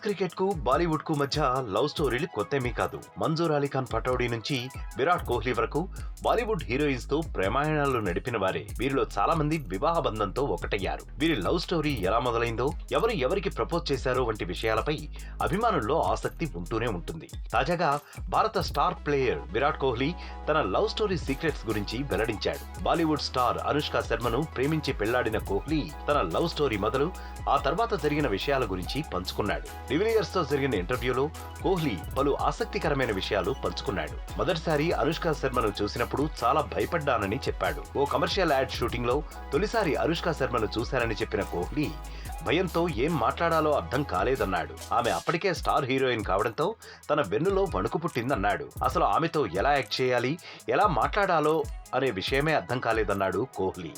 క్రికెట్కు బాలీవుడ్కు మధ్య లవ్ స్టోరీలు కొత్తేమీ కాదు. మంజూర్ అలీఖాన్ పటౌడీ నుంచి విరాట్ కోహ్లీ వరకు బాలీవుడ్ హీరోయిన్స్తో ప్రేమాయణాలు నడిపిన వారే. వీరిలో చాలా మంది వివాహ బంధంతో ఒకటయ్యారు. వీరి లవ్ స్టోరీ ఎలా మొదలైందో ఎవరు ఎవరికి ప్రపోజ్ చేశారో వంటి విషయాలపై అభిమానుల్లో ఆసక్తి ఉంటూనే ఉంటుంది. తాజాగా భారత స్టార్ ప్లేయర్ విరాట్ కోహ్లీ తన లవ్ స్టోరీ సీక్రెట్స్ గురించి వెల్లడించాడు. బాలీవుడ్ స్టార్ అనుష్క శర్మను ప్రేమించి పెళ్ళాడిన కోహ్లీ తన లవ్ స్టోరీ మొదలు ఆ తర్వాత జరిగిన విషయాల గురించి పంచుకున్నాడు. డివిలియర్స్తో జరిగిన ఇంటర్వ్యూలో కోహ్లీ పలు ఆసక్తికరమైన విషయాలు పంచుకున్నాడు. మొదటిసారి అనుష్క శర్మను చూసినప్పుడు చాలా భయపడ్డానని చెప్పాడు. ఓ కమర్షియల్ యాడ్ షూటింగ్లో తొలిసారి అనుష్క శర్మను చూశానని చెప్పిన కోహ్లీ భయంతో ఏం మాట్లాడాలో అర్థం కాలేదన్నాడు. ఆమె అప్పటికే స్టార్ హీరోయిన్ కావడంతో తన వెన్నులో వణుకు పుట్టిందన్నాడు. అసలు ఆమెతో ఎలా యాక్ట్ చేయాలి ఎలా మాట్లాడాలో అనే విషయమే అర్థం కాలేదన్నాడు కోహ్లీ.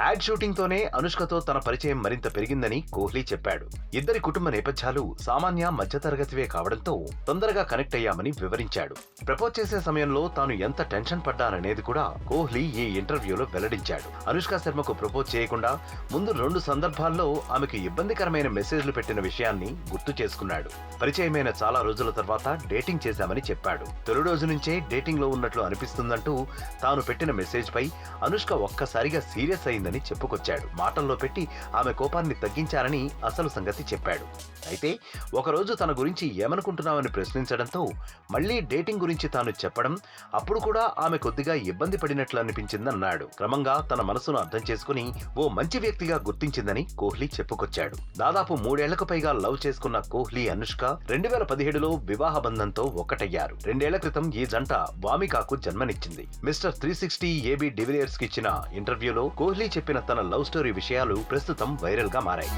యాడ్ షూటింగ్ తోనే అనుష్కతో తన పరిచయం మరింత పెరిగిందని కోహ్లీ చెప్పాడు. ఇద్దరి కుటుంబ నేపథ్యాలు సామాన్య మధ్యతరగతివే కావడంతో తొందరగా కనెక్ట్ అయ్యామని వివరించాడు. ప్రపోజ్ చేసే సమయంలో తాను ఎంత టెన్షన్ పడ్డాననేది కూడా కోహ్లీ ఈ ఇంటర్వ్యూలో వెల్లడించాడు. అనుష్క శర్మకు ప్రపోజ్ చేయకుండా ముందు రెండు సందర్భాల్లో ఆమెకు ఇబ్బందికరమైన మెసేజ్లు పెట్టిన విషయాన్ని గుర్తు చేసుకున్నాడు. పరిచయమైన చాలా రోజుల తర్వాత డేటింగ్ చేశామని చెప్పాడు. తొలి రోజు నుంచే డేటింగ్లో ఉన్నట్లు అనిపిస్తుందంటూ తాను పెట్టిన మెసేజ్ పై అనుష్క ఒక్కసారిగా సీరియస్ అయింది. జరిగిందని చెప్పుకొచ్చాడు. మాటల్లో పెట్టి ఆమె కోపాన్ని తగ్గించారని అసలు సంగతి చెప్పాడు. అయితే ఒకరోజు తన గురించి ఏమనుకుంటున్నామని ప్రశ్నించడంతో మళ్ళీ డేటింగ్ గురించి తాను చెప్పడం అప్పుడు కూడా ఆమె కొద్దిగా ఇబ్బంది పడినట్లు అనిపించిందన్నాడు. క్రమంగా తన మనసును అర్థం చేసుకుని ఓ మంచి వ్యక్తిగా గుర్తించిందని కోహ్లీ చెప్పుకొచ్చాడు. దాదాపు మూడేళ్ళకు పైగా లవ్ చేసుకున్న కోహ్లీ అనుష్క రెండు వేల పదిహేడులో వివాహ బంధంతో ఒక్కటయ్యారు. రెండేళ్ళ క్రితం ఈ జంట వామికాకు జన్మనిచ్చింది. మిస్టర్ త్రీ సిక్స్టీ ఏబీ డివిలియర్స్కి ఇచ్చిన ఇంటర్వ్యూలో కోహ్లీ చెప్పిన తన లవ్ స్టోరీ విషయాలు ప్రస్తుతం వైరల్గా మారాయి.